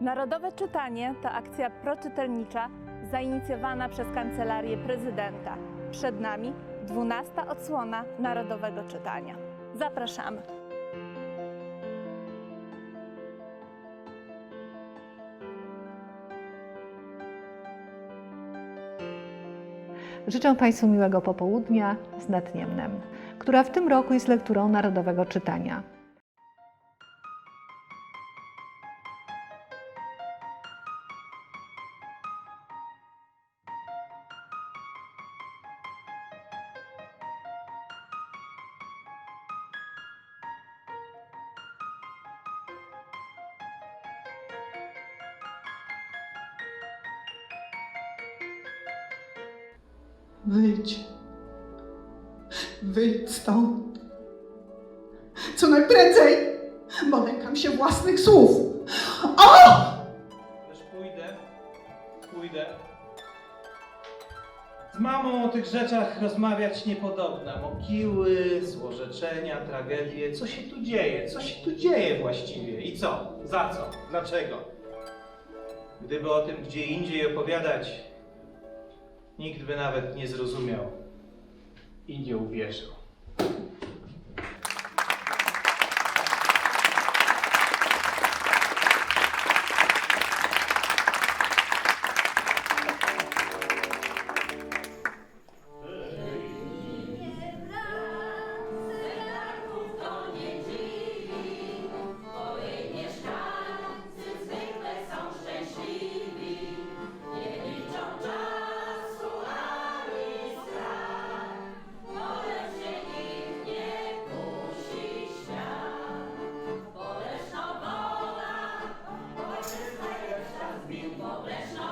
Narodowe Czytanie to akcja proczytelnicza zainicjowana przez Kancelarię Prezydenta. Przed nami 12 odsłona Narodowego Czytania. Zapraszamy. Życzę Państwu miłego popołudnia z Netniemnem, która w tym roku jest lekturą Narodowego Czytania. Wyjdź. Wyjdź stąd. Co najprędzej, bo lękam się własnych słów. O! Też pójdę, pójdę. Z mamą o tych rzeczach rozmawiać niepodobna. Mogiły, złorzeczenia, tragedie. Co się tu dzieje? Co się tu dzieje właściwie? I co? Za co? Dlaczego? Gdyby o tym gdzie indziej opowiadać, nikt by nawet nie zrozumiał i nie uwierzył. Bóg, lecz